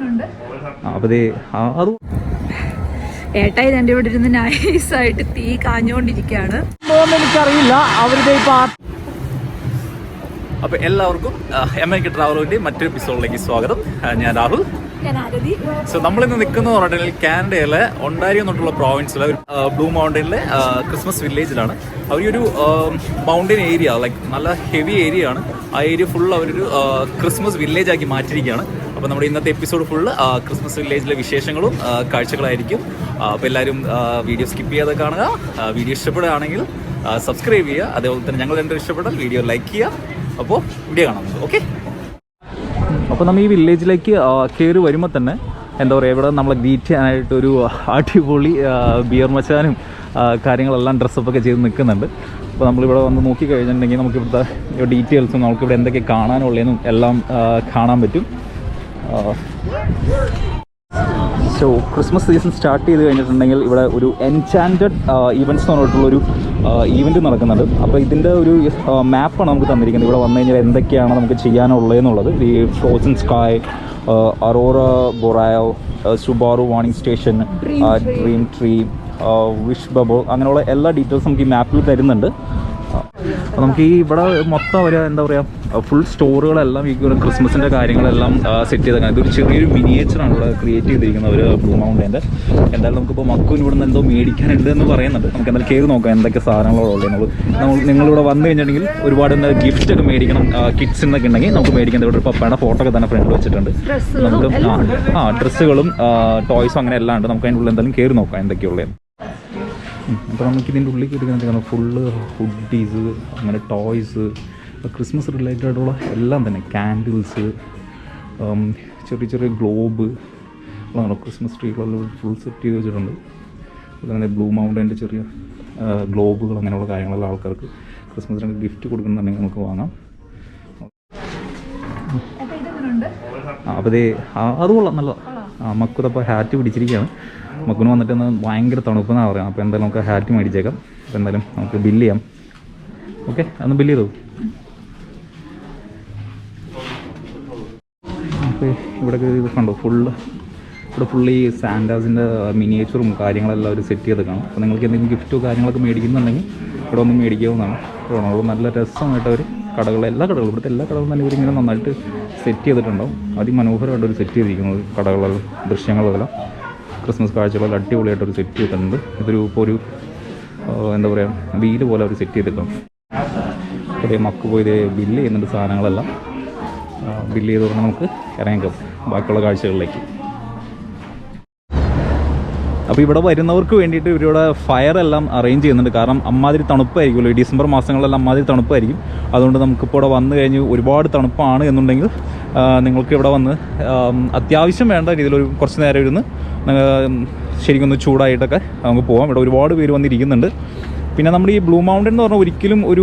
അപ്പോൾ അത് ഏട്ടായി എന്റെ ഇവിടെ ഇരുന്ന് നൈസായിട്ട് തീ കാഞ്ഞുകൊണ്ടിരിക്കുകയാണ് എനിക്കറിയില്ല. അവരുടെ അപ്പൊ അപ്പോൾ എല്ലാവർക്കും എം എൻ കെ ട്രാവലറിന്റെ മറ്റൊരു എപ്പിസോഡിലേക്ക് സ്വാഗതം. ഞാൻ രാഹുൽ. ഞാൻ ആരതി. സോ നമ്മളിന്ന് നിൽക്കുന്നത് പറഞ്ഞിട്ടുണ്ടെങ്കിൽ കാനഡയിലെ ഒണ്ടാരിയോ എന്നിട്ടുള്ള പ്രോവിൻസിലെ ഒരു ബ്ലൂ മൗണ്ടനിലെ ക്രിസ്മസ് വില്ലേജിലാണ് അവർ ഒരു മൗണ്ടൻ ഏരിയ ലൈക്ക് നല്ല ഹെവി ഏരിയ ആണ്. ആ ഏരിയ ഫുൾ അവരൊരു ക്രിസ്മസ് വില്ലേജ് ആക്കി മാറ്റിയിരിക്കുകയാണ്. അപ്പോൾ നമ്മുടെ ഇന്നത്തെ എപ്പിസോഡ് ഫുള്ള് ക്രിസ്മസ് വില്ലേജിലെ വിശേഷങ്ങളും കാഴ്ചകളായിരിക്കും. അപ്പോൾ എല്ലാവരും വീഡിയോ സ്കിപ്പ് ചെയ്യാതെ കാണുക. വീഡിയോ ഇഷ്ടപ്പെടുകയാണെങ്കിൽ സബ്സ്ക്രൈബ് ചെയ്യുക. അതേപോലെ തന്നെ ഞങ്ങൾ രണ്ടും ഇഷ്ടപ്പെട്ടാൽ വീഡിയോ ലൈക്ക് ചെയ്യുക. അപ്പോൾ വീഡിയോ കാണാം ഓക്കെ അപ്പോൾ നമ്മൾ ഈ വില്ലേജിലേക്ക് കയറി വരുമ്പോൾ തന്നെ എന്താ പറയുക ഇവിടെ നമ്മളെ ഗ്രീറ്റ് ചെയ്യാനായിട്ട് ഒരു അടിപൊളി ബിയർ മച്ചാനും കാര്യങ്ങളെല്ലാം ഡ്രസ്സപ്പൊക്കെ ചെയ്ത് നിൽക്കുന്നുണ്ട്. അപ്പോൾ നമ്മളിവിടെ വന്ന് നോക്കി കഴിഞ്ഞിട്ടുണ്ടെങ്കിൽ നമുക്ക് ഇവിടുത്തെ ഡീറ്റെയിൽസും നമുക്കിവിടെ എന്തൊക്കെ കാണാനുള്ളതെന്നും എല്ലാം കാണാൻ പറ്റും. സോ ക്രിസ്മസ് സീസൺ സ്റ്റാർട്ട് ചെയ്ത് കഴിഞ്ഞിട്ടുണ്ടെങ്കിൽ ഇവിടെ ഒരു എൻചാന്റഡ് ഈവന്റ്സ് എന്ന് പറഞ്ഞിട്ടുള്ളൊരു ഈവന്റ് നടക്കുന്നുണ്ട്. അപ്പോൾ ഇതിന്റെ ഒരു മാപ്പാണ് നമുക്ക് തന്നിരിക്കുന്നത്. ഇവിടെ വന്നു കഴിഞ്ഞാൽ എന്തൊക്കെയാണ് നമുക്ക് ചെയ്യാനുള്ളതെന്നുള്ളത് ഈ frozen sky aurora ബൊറായോ Subaru warning station dream tree wish ബബോ അങ്ങനെയുള്ള എല്ലാ ഡീറ്റെയിൽസും നമുക്ക് ഈ മാപ്പിൽ തരുന്നുണ്ട്. അപ്പോൾ നമുക്ക് ഈ ഇവിടെ മൊത്തം ഒരു എന്താ പറയുക ഫുൾ സ്റ്റോറുകളെല്ലാം ഈ ഒരു ക്രിസ്മസിന്റെ കാര്യങ്ങളെല്ലാം സെറ്റ് ചെയ്തേക്കാൻ. ഇതൊരു ചെറിയൊരു മിനിയേച്ചറാണ് ഇവിടെ ക്രിയേറ്റ് ചെയ്തിരിക്കുന്നത് ഒരു ബ്ലൂ മൗണ്ടന്റെ എന്തായാലും നമുക്കിപ്പോൾ മക്കുവിന് ഇവിടെ നിന്ന് എന്തോ മേടിക്കാനുണ്ട് എന്ന് പറയുന്നുണ്ട്. നമുക്ക് എന്തായാലും കയറി നോക്കാം എന്തൊക്കെ സാധനങ്ങളോ ഉള്ളത് നമ്മൾ നിങ്ങളിവിടെ വന്നു കഴിഞ്ഞിട്ടുണ്ടെങ്കിൽ ഒരുപാട് എന്താ ഗിഫ്റ്റ് ഒക്കെ മേടിക്കണം കിഡ്സ് എന്നൊക്കെ ഉണ്ടെങ്കിൽ നമുക്ക് മേടിക്കാൻ ഇവിടെ ഒരു പപ്പയുടെ ഫോട്ടോ ഒക്കെ തന്നെ ഫ്രണ്ടിൽ വെച്ചിട്ടുണ്ട്. നമുക്ക് ആ ഡ്രസ്സുകളും ടോയ്സും അങ്ങനെ എല്ലാം ഉണ്ട്. നമുക്ക് അതിന്റെ ഉള്ളിൽ എന്തായാലും കയറി നോക്കാം എന്തൊക്കെയുള്ളത് അപ്പോൾ നമുക്ക് ഇതിന്റെ ഉള്ളിൽ കിട്ടുന്നത് ഫുള്ള് ഹുഡീസ് അങ്ങനെ ടോയ്സ് ക്രിസ്മസ് റിലേറ്റഡ് ആയിട്ടുള്ള എല്ലാം തന്നെ ക്യാൻഡിൽസ് ചെറിയ ചെറിയ ഗ്ലോബ് ഉള്ളതാണ്. ക്രിസ്മസ് ട്രീകളെല്ലാം ഫുൾ സെറ്റ് ചെയ്ത് വെച്ചിട്ടുണ്ട്. അതുപോലെ തന്നെ ബ്ലൂ മൗണ്ടന്റെ ചെറിയ ഗ്ലോബുകൾ അങ്ങനെയുള്ള കാര്യങ്ങളെല്ലാം ആൾക്കാർക്ക് ക്രിസ്മസിനൊക്കെ ഗിഫ്റ്റ് കൊടുക്കുന്നുണ്ടെങ്കിൽ നമുക്ക് വാങ്ങാം. അപ്പോൾ ഇതേ അത് കൊള്ളാം നല്ല ആ മക്കുതപ്പോൾ ഹാറ്റ് പിടിച്ചിരിക്കുകയാണ്. മക്കുന് വന്നിട്ട് ഒന്ന് ഭയങ്കര തണുപ്പെന്നാണ് പറയാം അപ്പോൾ എന്തായാലും നമുക്ക് ഹാറ്റ് മേടിച്ചേക്കാം. അപ്പോൾ എന്തായാലും നമുക്ക് ബില്ല് ചെയ്യാം. ഓക്കെ അന്ന് ബില്ല് ചെയ്തോ അപ്പോൾ ഇവിടെ ഇത് കണ്ടോ? ഫുള്ള് ഇവിടെ ഫുള്ള് സാൻഡാസിന്റെ മിനിയേച്ചറും കാര്യങ്ങളെല്ലാം ഒരു സെറ്റ് ചെയ്തേക്കാണ് അപ്പോൾ നിങ്ങൾക്ക് എന്തെങ്കിലും ഗിഫ്റ്റോ കാര്യങ്ങളൊക്കെ മേടിക്കുന്നുണ്ടെങ്കിൽ ഇവിടെ ഒന്ന് മേടിക്കാവുന്നതാണ്. റൊണാൾഡോ നല്ല രസമായിട്ട് അവർ കടകൾ എല്ലാ കടകളും ഇവിടുത്തെ എല്ലാ കടകളും തന്നെ ഇവരിങ്ങനെ നന്നായിട്ട് സെറ്റ് ചെയ്തിട്ടുണ്ടാവും. അതിമനോഹരമായിട്ട് ഒരു സെറ്റ് ചെയ്തിരിക്കുന്നത് കടകളെല്ലാം ദൃശ്യങ്ങളെല്ലാം ക്രിസ്മസ് കാഴ്ചകളെല്ലാം അടിപൊളിയായിട്ട് ഒരു സെറ്റ് ചെയ്തിട്ടുണ്ട്. ഇതൊരു ഇപ്പോൾ ഒരു എന്താ പറയുക വീൽ പോലെ അവർ സെറ്റ് ചെയ്തിട്ടുണ്ട്. അതേ മക്ക് പോയി ബില്ല് ചെയ്യുന്നുണ്ട് സാധനങ്ങളെല്ലാം. ബില്ല് ചെയ്ത് പറഞ്ഞാൽ നമുക്ക് ഇറങ്ങിക്കാം ബാക്കിയുള്ള കാഴ്ചകളിലേക്ക്. അപ്പോൾ ഇവിടെ വരുന്നവർക്ക് വേണ്ടിയിട്ട് ഇവരിവിടെ ഫയർ എല്ലാം അറേഞ്ച് ചെയ്യുന്നുണ്ട്. കാരണം അമ്മാതിരി തണുപ്പായിരിക്കുമല്ലോ. ഡിസംബർ മാസങ്ങളിലെല്ലാം അമ്മാതിരി തണുപ്പായിരിക്കും. അതുകൊണ്ട് നമുക്കിപ്പോൾ ഇവിടെ വന്നു കഴിഞ്ഞ് ഒരുപാട് തണുപ്പാണ് എന്നുണ്ടെങ്കിൽ നിങ്ങൾക്ക് ഇവിടെ വന്ന് അത്യാവശ്യം വേണ്ട രീതിയിലൊരു കുറച്ച് നേരം ഇരുന്ന് ശരിക്കൊന്ന് ചൂടായിട്ടൊക്കെ നമുക്ക് പോകാം ഇവിടെ ഒരുപാട് പേര് വന്നിരിക്കുന്നുണ്ട്. പിന്നെ നമ്മൾ ഈ ബ്ലൂ മൗണ്ടൻ എന്ന് പറഞ്ഞാൽ ഒരിക്കലും ഒരു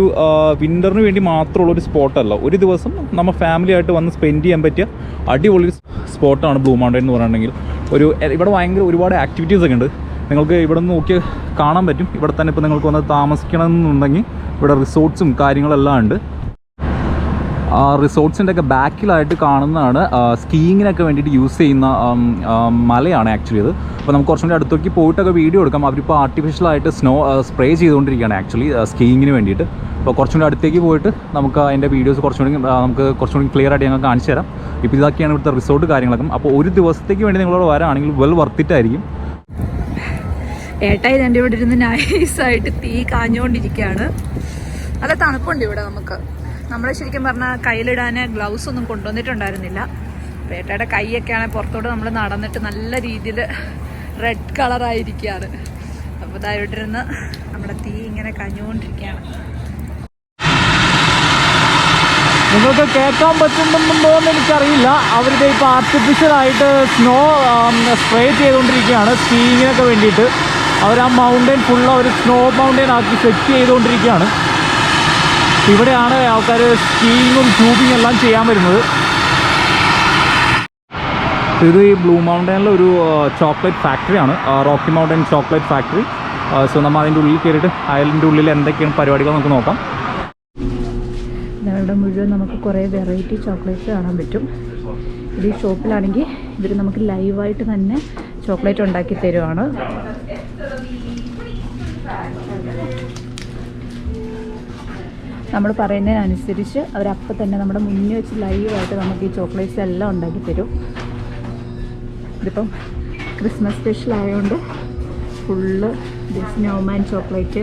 വിന്ററിന് വേണ്ടി മാത്രമുള്ള ഒരു സ്പോട്ടല്ല ഒരു ദിവസം നമ്മൾ ഫാമിലി ആയിട്ട് വന്ന് സ്പെൻഡ് ചെയ്യാൻ പറ്റിയ അടിപൊളി സ്പോട്ടാണ് ബ്ലൂ മൗണ്ടൻ എന്ന് പറഞ്ഞിട്ടുണ്ടെങ്കിൽ ഒരു ഇവിടെ ഭയങ്കര ഒരുപാട് ആക്ടിവിറ്റീസ് ഒക്കെ ഉണ്ട്. നിങ്ങൾക്ക് ഇവിടെ നിന്ന് നോക്കി കാണാൻ പറ്റും. ഇവിടെ തന്നെ ഇപ്പോൾ നിങ്ങൾക്ക് വന്ന് താമസിക്കണമെന്നുണ്ടെങ്കിൽ ഇവിടെ റിസോർട്ട്സും കാര്യങ്ങളെല്ലാം ഉണ്ട്. റിസോർട്ട്സിന്റെ ഒക്കെ ബാക്കിലായിട്ട് കാണുന്നതാണ് സ്കീയിങ്ങിനൊക്കെ വേണ്ടിയിട്ട് യൂസ് ചെയ്യുന്ന മലയാണ് ആക്ച്വലി അത്. അപ്പോൾ നമുക്ക് കുറച്ചും കൂടി അടുത്തേക്ക് പോയിട്ടൊക്കെ വീഡിയോ എടുക്കാം. അവരിപ്പോൾ ആർട്ടിഫിഷ്യലായിട്ട് സ്നോ സ്പ്രേ ചെയ്തുകൊണ്ടിരിക്കുകയാണ് ആക്ച്വലി സ്കീയിങ്ങിന് വേണ്ടിയിട്ട്. അപ്പോൾ കുറച്ചും കൂടി അടുത്തേക്ക് പോയിട്ട് നമുക്ക് അതിന്റെ വീഡിയോസ് കുറച്ചും കൂടി നമുക്ക് കുറച്ചും കൂടി ക്ലിയർ ആയിട്ട് ഞങ്ങൾ കാണിച്ചു തരാം. ഇപ്പോൾ ഇതൊക്കെയാണ് ഇവിടുത്തെ റിസോർട്ട് കാര്യങ്ങളൊക്കെ. അപ്പോൾ ഒരു ദിവസത്തേക്ക് വേണ്ടി നിങ്ങളോട് വരാണെങ്കിൽ വെൽ വർത്തിട്ടായിരിക്കും ഏട്ടായി എന്റെ ഇവിടെ ഇരുന്ന് നൈസായിട്ട് തീ കാഞ്ഞുകൊണ്ടിരിക്കുകയാണ്. നല്ല തണുപ്പുണ്ട് ഇവിടെ നമുക്ക്. നമ്മൾ ശരിക്കും പറഞ്ഞാൽ കയ്യിലിടാൻ ഗ്ലൗസ് ഒന്നും കൊണ്ടുവന്നിട്ടുണ്ടായിരുന്നില്ല. പേട്ടയുടെ കൈയൊക്കെയാണ് പുറത്തോട്ട് നമ്മൾ നടന്നിട്ട് നല്ല രീതിയിൽ റെഡ് കളറായിരിക്കുകയാണ് അപ്പോൾ ഇതാ ഇരുന്ന് നമ്മുടെ തീ ഇങ്ങനെ കഞ്ഞുകൊണ്ടിരിക്കുകയാണ്. നിങ്ങൾക്ക് കേൾക്കാൻ പറ്റുന്നുണ്ടോ എന്ന് എനിക്കറിയില്ല. അവരുടെ ഇപ്പോൾ ആർട്ടിഫിഷ്യലായിട്ട് സ്നോ സ്പ്രേ ചെയ്തുകൊണ്ടിരിക്കുകയാണ് സ്കീയിങ്ങിനൊക്കെ വേണ്ടിയിട്ട്. അവർ ആ മൗണ്ടൻ ഫുള്ള് അവർ സ്നോ മൗണ്ടൻ ആക്കി സെറ്റ് ചെയ്തുകൊണ്ടിരിക്കുകയാണ്. ഇവിടെയാണ് ആൾക്കാർ സ്കീയിങ്ങും ട്യൂബിങ് എല്ലാം ചെയ്യാൻ വരുന്നത്. ഇത് ഈ ബ്ലൂ മൗണ്ടനിലെ ഒരു chocolate ഫാക്ടറിയാണ് Rocky Mountain chocolate factory so നമ്മൾ അതിന്റെ ഉള്ളിൽ കയറിയിട്ട് അയലിന്റെ ഉള്ളിൽ എന്തൊക്കെയാണ് പരിപാടികൾ നമുക്ക് നോക്കാം. ഇവിടെ മുഴുവൻ നമുക്ക് കുറേ വെറൈറ്റി ചോക്ലേറ്റ്സ് കാണാൻ പറ്റും. ഇത് ഈ ഷോപ്പിലാണെങ്കിൽ ഇവർ നമുക്ക് ലൈവായിട്ട് തന്നെ ചോക്ലേറ്റ് ഉണ്ടാക്കി തരുവാണ്. നമ്മൾ പറയുന്നതിനനുസരിച്ച് അവരപ്പം തന്നെ നമ്മുടെ മുന്നിൽ വെച്ച് ലൈവായിട്ട് നമുക്ക് ഈ ചോക്ലേറ്റ്സ് എല്ലാം ഉണ്ടാക്കി തരും. ഇതിപ്പം ക്രിസ്മസ് സ്പെഷ്യൽ ആയതുകൊണ്ട് full snowman chocolate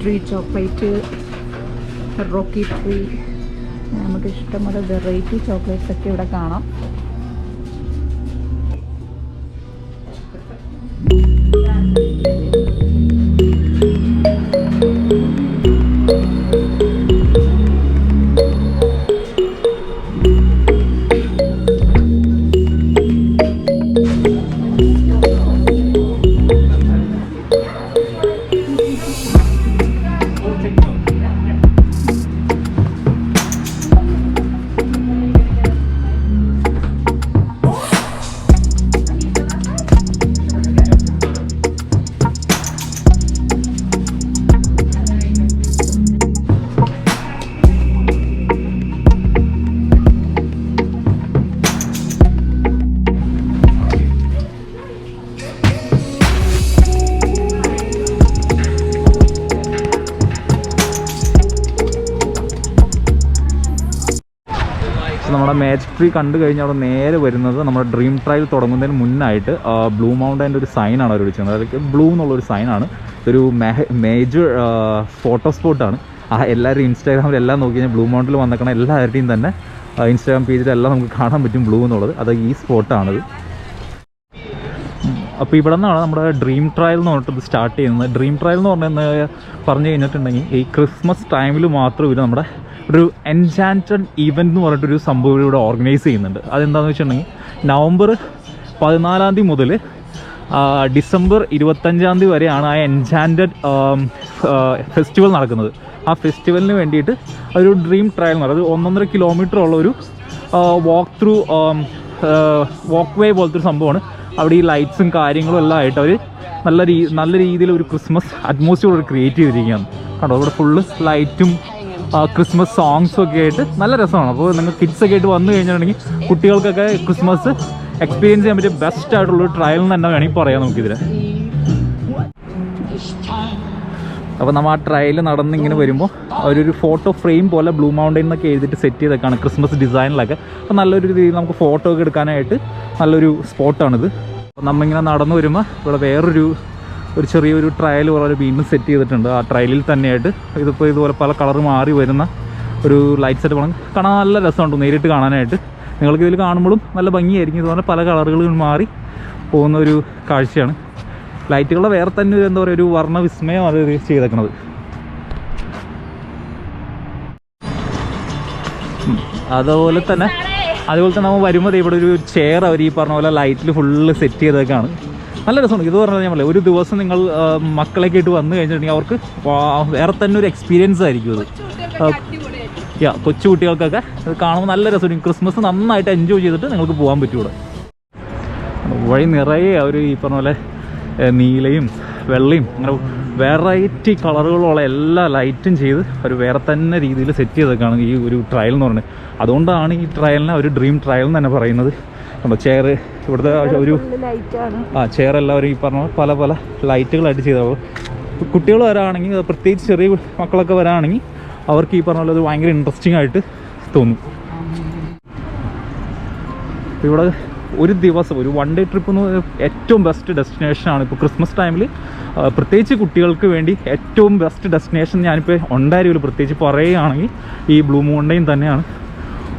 tree chocolate rocky tree നമുക്ക് ഇഷ്ടംപോലെ വെറൈറ്റി ചോക്ലേറ്റ്സ് ഒക്കെ ഇവിടെ കാണാം. നമ്മുടെ മാജിക് ട്രീ കണ്ടു കഴിഞ്ഞാൽ അവിടെ നേരെ വരുന്നത് നമ്മുടെ ഡ്രീം ട്രയൽ തുടങ്ങുന്നതിന് മുന്നായിട്ട് ബ്ലൂ മൗണ്ടന്റെ ഒരു സൈനാണ് അവർ വിളിച്ചത് അതായത് ബ്ലൂ എന്നുള്ളൊരു സൈനാണ് ഒരു മേജർ ഫോട്ടോ സ്പോട്ടാണ് ആ എല്ലാവരും ഇൻസ്റ്റാഗ്രാമിൽ എല്ലാം നോക്കി കഴിഞ്ഞാൽ ബ്ലൂ മൗണ്ടിൽ വന്നേക്കണ എല്ലാവരുടെയും തന്നെ ഇൻസ്റ്റാഗ്രാം പേജിലെല്ലാം നമുക്ക് കാണാൻ പറ്റും ബ്ലൂ എന്നുള്ളത്. അത് ഈ സ്പോട്ടാണത് അപ്പോൾ ഇവിടെ നിന്നാണ് നമ്മുടെ ഡ്രീം ട്രയൽ എന്ന് പറഞ്ഞിട്ട് സ്റ്റാർട്ട് ചെയ്യുന്നത്. ഡ്രീം ട്രയൽ എന്ന് പറഞ്ഞാൽ പറഞ്ഞു കഴിഞ്ഞിട്ടുണ്ടെങ്കിൽ ഈ ക്രിസ്മസ് ടൈമിൽ മാത്രം ഇവർ നമ്മുടെ ഒരു എൻചാന്റഡ് ഈവന്റ് എന്ന് പറഞ്ഞിട്ടൊരു സംഭവം ഇവിടെ ഓർഗനൈസ് ചെയ്യുന്നുണ്ട്. അതെന്താണെന്ന് വെച്ചിട്ടുണ്ടെങ്കിൽ നവംബർ പതിനാലാം തീയതി മുതൽ ഡിസംബർ ഇരുപത്തഞ്ചാം തീയതി വരെയാണ് ആ എൻചാന്റഡ് ഫെസ്റ്റിവൽ നടക്കുന്നത്. ആ ഫെസ്റ്റിവലിന് വേണ്ടിയിട്ട് ഒരു ഡ്രീം ട്രയൽ എന്ന് പറയുന്നത് ഒന്നൊന്നര കിലോമീറ്റർ ഉള്ള ഒരു വാക്ക് ത്രൂ വാക്ക് വേ പോലത്തെ ഒരു സംഭവമാണ്. അവിടെ ഈ ലൈറ്റ്സും കാര്യങ്ങളും എല്ലാം ആയിട്ട് അവർ നല്ല രീ നല്ല രീതിയിൽ ഒരു ക്രിസ്മസ് അറ്റ്മോസ്ഫിയർ ക്രിയേറ്റ് ചെയ്തിരിക്കുകയാണ്. കണ്ടോ? അവിടെ ഫുള്ള് ലൈറ്റും ക്രിസ്മസ് സോങ്സ് ഒക്കെ ആയിട്ട് നല്ല രസമാണ്. അപ്പോൾ നിങ്ങൾ കിഡ്സ് ഒക്കെ ആയിട്ട് വന്നു കഴിഞ്ഞിട്ടുണ്ടെങ്കിൽ കുട്ടികൾക്കൊക്കെ ക്രിസ്മസ് എക്സ്പീരിയൻസ് ചെയ്യാൻ പറ്റിയ ബെസ്റ്റ് ആയിട്ടുള്ള ട്രയൽ എന്ന് തന്നെ വേണമെങ്കിൽ പറയാം നമുക്കിതിന് അപ്പോൾ നമ്മൾ ആ ട്രയൽ നടന്ന് ഇങ്ങനെ വരുമ്പോൾ ഒരു ഫോട്ടോ ഫ്രെയിം പോലെ ബ്ലൂ മൗണ്ടൈൻ എന്നൊക്കെ എഴുതിയിട്ട് സെറ്റ് ചെയ്തൊക്കെയാണ് ക്രിസ്മസ് ഡിസൈനിലൊക്കെ അപ്പോൾ നല്ലൊരു രീതിയിൽ നമുക്ക് ഫോട്ടോ ഒക്കെ എടുക്കാനായിട്ട് നല്ലൊരു സ്പോട്ടാണിത് അപ്പോൾ നമ്മളിങ്ങനെ നടന്നു വരുമ്പോൾ ഇവിടെ വേറൊരു ഒരു ചെറിയൊരു ട്രയൽ പോലെ വീണ്ടും സെറ്റ് ചെയ്തിട്ടുണ്ട്. ആ ട്രയലിൽ തന്നെയായിട്ട് ഇതിപ്പോൾ ഇതുപോലെ പല കളർ മാറി വരുന്ന ഒരു ലൈറ്റ് സെറ്റ് വേണം കാണാൻ നല്ല രസമുണ്ട് നേരിട്ട് കാണാനായിട്ട്. നിങ്ങൾക്ക് ഇതിൽ കാണുമ്പോഴും നല്ല ഭംഗിയായിരിക്കും. ഇതുപോലെ പല കളറുകൾ മാറി പോകുന്ന ഒരു കാഴ്ചയാണ്. ലൈറ്റുകളുടെ വേറെ തന്നെ ഒരു എന്താ പറയുക ഒരു വർണ വിസ്മയം അത് ചെയ്തേക്കണത്. അതുപോലെ തന്നെ അതുപോലെ തന്നെ നമ്മൾ വരുമ്പോൾ ഇവിടെ ഒരു ചെയർ അവർ ഈ പറഞ്ഞ പോലെ ലൈറ്റിൽ ഫുള്ള് സെറ്റ് ചെയ്തേക്കാണ്. നല്ല രസമാണ്. ഇത് പറഞ്ഞാൽ പറയാം ഒരു ദിവസം നിങ്ങൾ മക്കളെ കേട്ട് ആയിട്ട് വന്നു കഴിഞ്ഞിട്ടുണ്ടെങ്കിൽ അവർക്ക് വേറെ തന്നെ ഒരു എക്സ്പീരിയൻസ് ആയിരിക്കും അത്. യാ കൊച്ചു കുട്ടികൾക്കൊക്കെ ഇത് കാണുമ്പോൾ നല്ല രസമായിരിക്കും. ക്രിസ്മസ് നന്നായിട്ട് എൻജോയ് ചെയ്തിട്ട് നിങ്ങൾക്ക് പോകാൻ പറ്റൂടെ. വഴി നിറയെ അവർ ഈ പറഞ്ഞ പോലെ നീലയും വെള്ളയും അങ്ങനെ വെറൈറ്റി കളറുകളുള്ള എല്ലാ ലൈറ്റും ചെയ്ത് ഒരു വേറെ തന്നെ രീതിയിൽ സെറ്റ് ചെയ്തൊക്കെയാണ് ഈ ഒരു ട്രയൽ എന്ന് പറയുന്നത്. അതുകൊണ്ടാണ് ഈ ട്രയലിനെ ഒരു ഡ്രീം ട്രയൽ എന്ന് തന്നെ പറയുന്നത്. കണ്ടോ? ചെയർ ഇവിടുത്തെ ഒരു ആ ചെയർ എല്ലാവരും ഈ പറഞ്ഞ പല പല ലൈറ്റുകളായിട്ട് ചെയ്തത്. കുട്ടികൾ വരാണെങ്കിൽ പ്രത്യേകിച്ച് ചെറിയ മക്കളൊക്കെ വരാണെങ്കിൽ അവർക്ക് ഈ പറഞ്ഞ പോലെ അത് ഭയങ്കര ഇൻട്രസ്റ്റിംഗ് ആയിട്ട് തോന്നും. ഇവിടെ ഒരു ദിവസം ഒരു വൺ ഡേ ട്രിപ്പ് എന്ന് പറയുന്നത് ഏറ്റവും ബെസ്റ്റ് ഡെസ്റ്റിനേഷനാണ് ഇപ്പോൾ ക്രിസ്മസ് ടൈമിൽ പ്രത്യേകിച്ച് കുട്ടികൾക്ക് വേണ്ടി ഏറ്റവും ബെസ്റ്റ് ഡെസ്റ്റിനേഷൻ ഞാനിപ്പോൾ ഉണ്ടായിരുന്നു പ്രത്യേകിച്ച് പറയുകയാണെങ്കിൽ ഈ ബ്ലൂ മൗണ്ടൈൻ തന്നെയാണ്.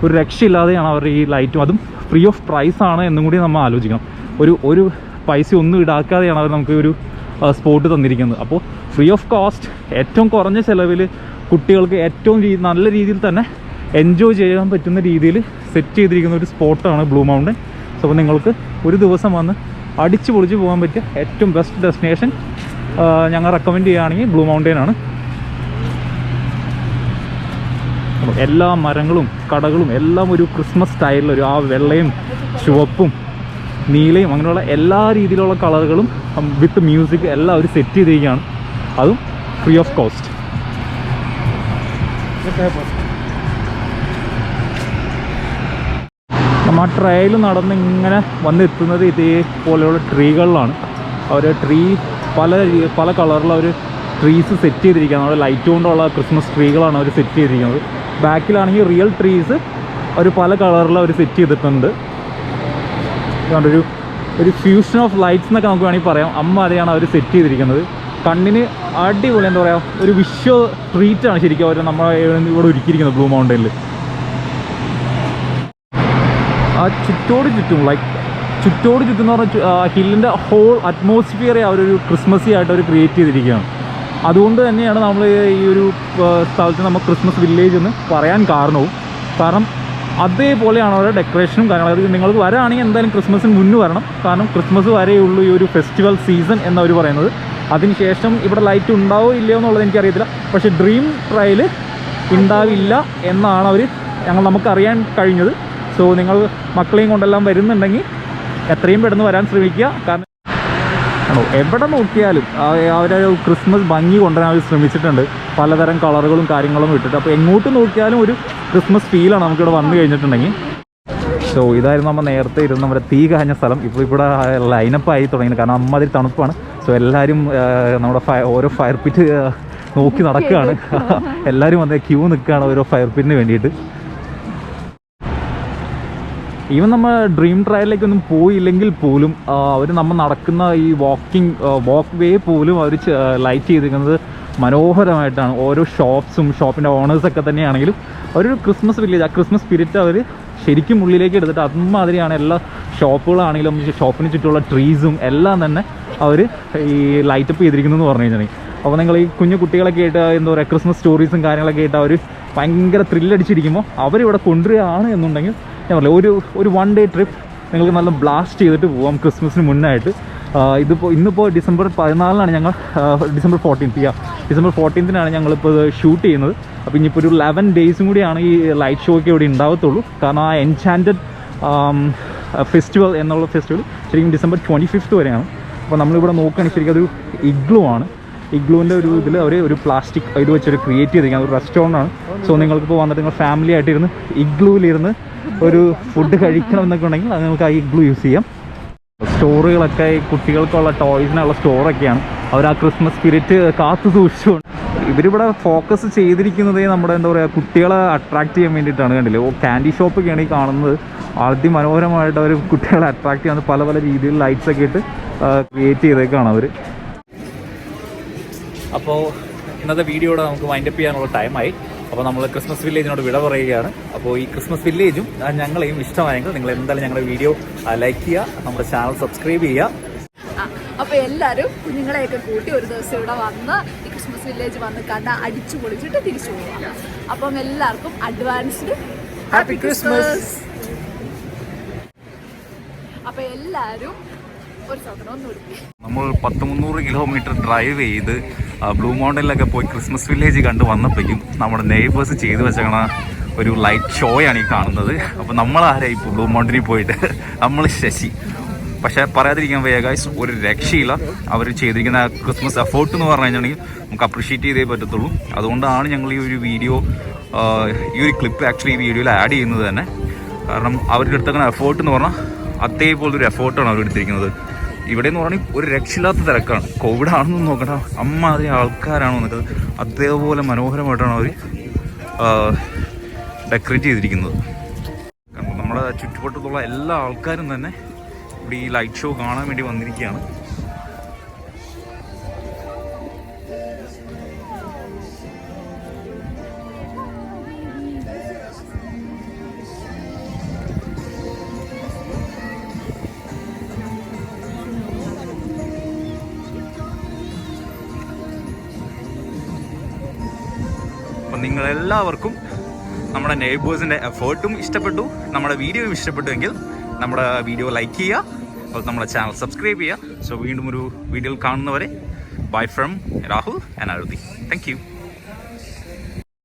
ഒരു രക്ഷയില്ലാതെയാണ് അവരുടെ ഈ ലൈറ്റും അതും ഫ്രീ ഓഫ് പ്രൈസ് ആണ് എന്നും കൂടി നമ്മൾ ആലോചിക്കണം. ഒരു ഒരു പൈസ ഒന്നും ഇടാക്കാതെയാണ് അവർ നമുക്ക് ഒരു സ്പോട്ട് തന്നിരിക്കുന്നത്. അപ്പോൾ ഫ്രീ ഓഫ് കോസ്റ്റ് ഏറ്റവും കുറഞ്ഞ ചിലവിൽ കുട്ടികൾക്ക് ഏറ്റവും നല്ല രീതിയിൽ തന്നെ എൻജോയ് ചെയ്യാൻ പറ്റുന്ന രീതിയിൽ സെറ്റ് ചെയ്തിരിക്കുന്ന ഒരു സ്പോട്ടാണ് ബ്ലൂ മൗണ്ടൻ സോ അപ്പോൾ നിങ്ങൾക്ക് ഒരു ദിവസം വന്ന് അടിച്ച് പൊളിച്ച് പോകാൻ പറ്റിയ ഏറ്റവും ബെസ്റ്റ് ഡെസ്റ്റിനേഷൻ ഞങ്ങൾ റെക്കമെൻഡ് ചെയ്യുകയാണെങ്കിൽ ബ്ലൂ മൗണ്ടൻ ആണ് അപ്പോൾ എല്ലാ മരങ്ങളും കടകളും എല്ലാം ഒരു ക്രിസ്മസ് സ്റ്റൈലിൽ ഒരു ആ വെള്ളയും ചുവപ്പും നീലയും അങ്ങനെയുള്ള എല്ലാ രീതിയിലുള്ള കളറുകളും വിത്ത് മ്യൂസിക് എല്ലാം അവർ സെറ്റ് ചെയ്തിരിക്കുകയാണ്. അതും ഫ്രീ ഓഫ് കോസ്റ്റ് നമ്മൾ ആ ട്രയൽ നടന്ന് ഇങ്ങനെ വന്നെത്തുന്നത് ഇതേപോലെയുള്ള ട്രീകളിലാണ്. അവർ ട്രീ പല പല കളറിലുള്ള അവർ ട്രീസ് സെറ്റ് ചെയ്തിരിക്കുകയാണ്. അവിടെ ലൈറ്റ് കൊണ്ടുള്ള ക്രിസ്മസ് ട്രീകളാണ് അവർ സെറ്റ് ചെയ്തിരിക്കുന്നത്. ബാക്കിലാണെങ്കിൽ റിയൽ ട്രീസ് ഒരു പല കളറിൽ അവർ സെറ്റ് ചെയ്തിട്ടുണ്ട്. അതുകൊണ്ട് ഒരു ഒരു ഫ്യൂഷൻ ഓഫ് ലൈറ്റ്സ് എന്നൊക്കെ നമുക്ക് വേണമെങ്കിൽ പറയാം. അമ്മ അതെയാണ് അവർ സെറ്റ് ചെയ്തിരിക്കുന്നത്. കണ്ണിന് അടിപൊളി എന്താ പറയുക ഒരു വിഷ്വൽ ട്രീറ്റാണ് ശരിക്കും അവർ നമ്മൾ ഇവിടെ ഒരുക്കിയിരിക്കുന്നത് ബ്ലൂ മൗണ്ടനിൽ ആ ചുറ്റോട് ചുറ്റും ലൈക്ക് ചുറ്റോട് ചുറ്റും എന്ന് പറഞ്ഞാൽ ഹില്ലിന്റെ ഹോൾ അറ്റ്മോസ്ഫിയറെ അവരൊരു ക്രിസ്മസി ആയിട്ട് അവർ ക്രിയേറ്റ് ചെയ്തിരിക്കുകയാണ്. അതുകൊണ്ട് തന്നെയാണ് നമ്മൾ ഈ ഒരു സ്ഥലത്ത് നമ്മൾ ക്രിസ്മസ് വില്ലേജ് എന്ന് പറയാൻ കാരണവും. കാരണം അതേപോലെയാണ് അവരുടെ ഡെക്കറേഷനും കാര്യങ്ങളും. അത് നിങ്ങൾക്ക് വരാണെങ്കിൽ എന്തായാലും ക്രിസ്മസിന് മുന്ന് വരണം. കാരണം ക്രിസ്മസ് വരെയുള്ളൂ ഈ ഒരു ഫെസ്റ്റിവൽ സീസൺ എന്നവർ പറയുന്നത്. അതിനുശേഷം ഇവിടെ ലൈറ്റ് ഉണ്ടാവോ ഇല്ലയോ എന്നുള്ളത് എനിക്കറിയത്തില്ല. പക്ഷേ ഡ്രീം ട്രയൽ ഉണ്ടാവില്ല എന്നാണ് അവർ ഞങ്ങൾ നമുക്കറിയാൻ കഴിഞ്ഞത്. സോ നിങ്ങൾ മക്കളെയും കൊണ്ടെല്ലാം വരുന്നുണ്ടെങ്കിൽ എത്രയും പെട്ടെന്ന് വരാൻ ശ്രമിക്കുക. കാരണം ആണോ എവിടെ നോക്കിയാലും അവരൊരു ക്രിസ്മസ് ഭംഗി കൊണ്ടുവരാൻ അവർ ശ്രമിച്ചിട്ടുണ്ട്. പലതരം കളറുകളും കാര്യങ്ങളും ഇട്ടിട്ട്. അപ്പോൾ എങ്ങോട്ട് നോക്കിയാലും ഒരു ക്രിസ്മസ് ഫീലാണ് നമുക്കിവിടെ വന്നു കഴിഞ്ഞിട്ടുണ്ടെങ്കിൽ. സോ ഇതായിരുന്നു നമ്മൾ നേരത്തെ ഇരുന്ന് നമ്മുടെ തീ കാഞ്ഞ സ്ഥലം. ഇപ്പോൾ ഇവിടെ ലൈനപ്പ് ആയി തുടങ്ങി കാരണം അമ്മാതിരി തണുപ്പാണ്. സോ എല്ലാവരും നമ്മുടെ ഫയ ഓരോ ഫയർ പിറ്റ് നോക്കി നടക്കുകയാണ്. എല്ലാവരും വന്ന് ക്യൂ നിൽക്കുകയാണ് ഓരോ ഫയർ പിറ്റിന് വേണ്ടിയിട്ട്. ഈവൻ നമ്മൾ ഡ്രീം ട്രയലിലേക്കൊന്നും പോയില്ലെങ്കിൽ പോലും അവർ നമ്മൾ നടക്കുന്ന ഈ വാക്കിംഗ് വാക്ക് വേ പോലും അവർ ലൈറ്റ് ചെയ്തിരിക്കുന്നത് മനോഹരമായിട്ടാണ്. ഓരോ ഷോപ്സും ഷോപ്പിന്റെ ഓണേഴ്സൊക്കെ തന്നെയാണെങ്കിലും ഒരു ക്രിസ്മസ് വില്ലേജ് ആ ക്രിസ്മസ് സ്പിരിറ്റ് അവർ ശരിക്കും ഉള്ളിലേക്ക് എടുത്തിട്ട് അതുമാതിരിയാണ് എല്ലാ ഷോപ്പുകളാണെങ്കിലും ഷോപ്പിന് ചുറ്റുമുള്ള ട്രീസും എല്ലാം തന്നെ അവർ ഈ ലൈറ്റപ്പ് ചെയ്തിരിക്കുന്നതെന്ന് പറഞ്ഞു കഴിഞ്ഞിട്ടുണ്ടെങ്കിൽ അപ്പോൾ നിങ്ങൾ ഈ കുഞ്ഞു കുട്ടികളൊക്കെ ആയിട്ട് എന്താ പറയുക ക്രിസ്മസ് സ്റ്റോറീസും കാര്യങ്ങളൊക്കെ ആയിട്ട് അവർ ഭയങ്കര ത്രില്ലടിച്ചിരിക്കുമ്പോൾ അവരിവിടെ കൊണ്ടുവരികയാണ് എന്നുണ്ടെങ്കിൽ ഞാൻ പറയാം ഒരു ഒരു വൺ ഡേ ട്രിപ്പ് നിങ്ങൾക്ക് നല്ല ബ്ലാസ്റ്റ് ചെയ്തിട്ട് പോവാം ക്രിസ്മസിന് മുന്നായിട്ട്. ഇതിപ്പോൾ ഇന്നിപ്പോൾ ഡിസംബർ പതിനാലിനാണ് ഞങ്ങൾ ഡിസംബർ ഫോർട്ടീൻത്ത് യാ ഡിസംബർ ഫോർട്ടീൻത്തിനാണ് ഞങ്ങളിപ്പോൾ ഇത് ഷൂട്ട് ചെയ്യുന്നത്. അപ്പോൾ ഇനിയിപ്പോൾ ഒരു ലെവൻ ഡേയ്സും കൂടിയാണ് ഈ ലൈറ്റ് ഷോ ഒക്കെ ഇവിടെ ഉണ്ടാവത്തുള്ളൂ. കാരണം ആ എൻചാന്റഡ് ഫെസ്റ്റിവൽ എന്നുള്ള ഫെസ്റ്റിവൽ ശരിക്കും ഡിസംബർ ട്വന്റി ഫിഫ്ത്ത് വരെയാണ്. അപ്പോൾ നമ്മളിവിടെ നോക്കുകയാണെങ്കിൽ ശരിക്കും അതൊരു ഇഗ്ലു ആണ്. ഇഗ്ലുവിന്റെ ഒരു ഇതിൽ അവർ ഒരു പ്ലാസ്റ്റിക് ഇത് വെച്ചൊരു ക്രിയേറ്റ് ചെയ്തിരിക്കുന്നത്. ഒരു റെസ്റ്റോറന്റ് ആണ്. സോ നിങ്ങൾക്കിപ്പോൾ വന്നിട്ട് നിങ്ങൾ ഫാമിലി ആയിട്ടിരുന്ന് ഇഗ്ലുവിലിരുന്ന് ഒരു ഫുഡ് കഴിക്കണം എന്നൊക്കെ ഉണ്ടെങ്കിൽ അത് നമുക്ക് ആ ഇഗ്ലു യൂസ് ചെയ്യാം. സ്റ്റോറുകളൊക്കെ കുട്ടികൾക്കുള്ള ടോയ്സിനുള്ള സ്റ്റോറൊക്കെയാണ് അവർ ആ ക്രിസ്മസ് സ്പിരിറ്റ് കാത്തു സൂക്ഷിച്ചുകൊണ്ട്. ഇവരിവിടെ ഫോക്കസ് ചെയ്തിരിക്കുന്നത് നമ്മുടെ എന്താ പറയുക കുട്ടികളെ അട്രാക്ട് ചെയ്യാൻ വേണ്ടിയിട്ടാണ് കണ്ടില്ലേ? ഓ ക്യാൻഡി ഷോപ്പൊക്കെയാണ് ഈ കാണുന്നത്. അതിമനോഹരമായിട്ട് അവർ കുട്ടികളെ അട്രാക്ട് ചെയ്യാൻ പല പല രീതിയിൽ ലൈറ്റ്സ് ഒക്കെ ഇട്ട് ക്രിയേറ്റ് ചെയ്തേക്കാണ് അവർ അപ്പോൾ ഇന്നത്തെ വീഡിയോയുടെ നമുക്ക് വൈൻഡപ്പ് ചെയ്യാനുള്ള ടൈമായി അപ്പോൾ നമ്മൾ ക്രിസ്മസ് വില്ലേജിനോട് വിട പറയുകയാണ്. അപ്പോൾ ഈ ക്രിസ്മസ് വില്ലേജും ഞങ്ങളെയും ഇഷ്ടമായെങ്കിൽ നിങ്ങൾ എന്തായാലും ഞങ്ങളുടെ വീഡിയോ ലൈക്ക് ചെയ്യുക നമ്മുടെ ചാനൽ സബ്സ്ക്രൈബ് ചെയ്യുക. അപ്പോൾ അപ്പൊ എല്ലാരും കുഞ്ഞുങ്ങളെയൊക്കെ കൂട്ടി ഒരു ദിവസം ഇവിടെ വന്ന് ഈ ക്രിസ്മസ് വില്ലേജ് വന്ന് കണ്ട അടിച്ചു പൊളിച്ചിട്ട് തിരിച്ചു പോവാം. അപ്പം എല്ലാവർക്കും അഡ്വാൻസ്ഡ് ഹാപ്പി ക്രിസ്മസ് അപ്പൊ എല്ലാരും ഒരു നമ്മൾ പത്ത് മുന്നൂറ് കിലോമീറ്റർ ഡ്രൈവ് ചെയ്ത് ബ്ലൂ മൗണ്ടനിലൊക്കെ പോയി ക്രിസ്മസ് വില്ലേജ് കണ്ട് വന്നപ്പോഴേക്കും നമ്മുടെ നെയ്ബേഴ്സ് ചെയ്തു വെച്ചേക്കണ ഒരു ലൈറ്റ് ഷോയാണ് ഈ കാണുന്നത്. അപ്പോൾ നമ്മളാരായി ഇപ്പോൾ ബ്ലൂ മൗണ്ടനിൽ പോയിട്ട്? നമ്മൾ ശശി. പക്ഷേ പറയാതിരിക്കാൻ വയ്യ ഒരു രക്ഷയില്ല. അവർ ചെയ്തിരിക്കുന്ന ക്രിസ്മസ് എഫേർട്ട് എന്ന് പറഞ്ഞു കഴിഞ്ഞിട്ടുണ്ടെങ്കിൽ നമുക്ക് അപ്രിഷ്യേറ്റ് ചെയ്തേ പറ്റത്തുള്ളൂ. അതുകൊണ്ടാണ് ഞങ്ങൾ ഈ ഒരു വീഡിയോ ഈ ഒരു ക്ലിപ്പ് ആക്ച്വലി ഈ വീഡിയോയിൽ ആഡ് ചെയ്യുന്നത് തന്നെ. കാരണം അവരുടെ എടുത്തേക്കുന്ന എഫേർട്ട് എന്ന് പറഞ്ഞാൽ അതേപോലൊരു എഫേർട്ടാണ് അവർ എടുത്തിരിക്കുന്നത്. ഇവിടെ എന്ന് പറഞ്ഞാൽ ഒരു രക്ഷയില്ലാത്ത തിരക്കാണ്. കോവിഡ് ആണെന്ന് നോക്കണ്ട. അമ്മ അതിന് ആൾക്കാരാണ് വന്നിട്ട് അതേപോലെ മനോഹരമായിട്ടാണ് അവർ ഡെക്കറേറ്റ് ചെയ്തിരിക്കുന്നത്. നമ്മുടെ ചുറ്റുവട്ടത്തുള്ള എല്ലാ ആൾക്കാരും തന്നെ ഇവിടെ ഈ ലൈറ്റ് ഷോ കാണാൻ വേണ്ടി വന്നിരിക്കുകയാണ്. നിങ്ങളെല്ലാവർക്കും നമ്മുടെ നെയ്ബേഴ്സിന്റെ എഫേർട്ടും ഇഷ്ടപ്പെട്ടു നമ്മുടെ വീഡിയോയും ഇഷ്ടപ്പെട്ടുവെങ്കിൽ നമ്മുടെ വീഡിയോ ലൈക്ക് ചെയ്യുക അപ്പോൾ നമ്മുടെ ചാനൽ സബ്സ്ക്രൈബ് ചെയ്യുക. സോ വീണ്ടും ഒരു വീഡിയോയിൽ കാണുന്നവരെ bye from Rahul and Aruthi thank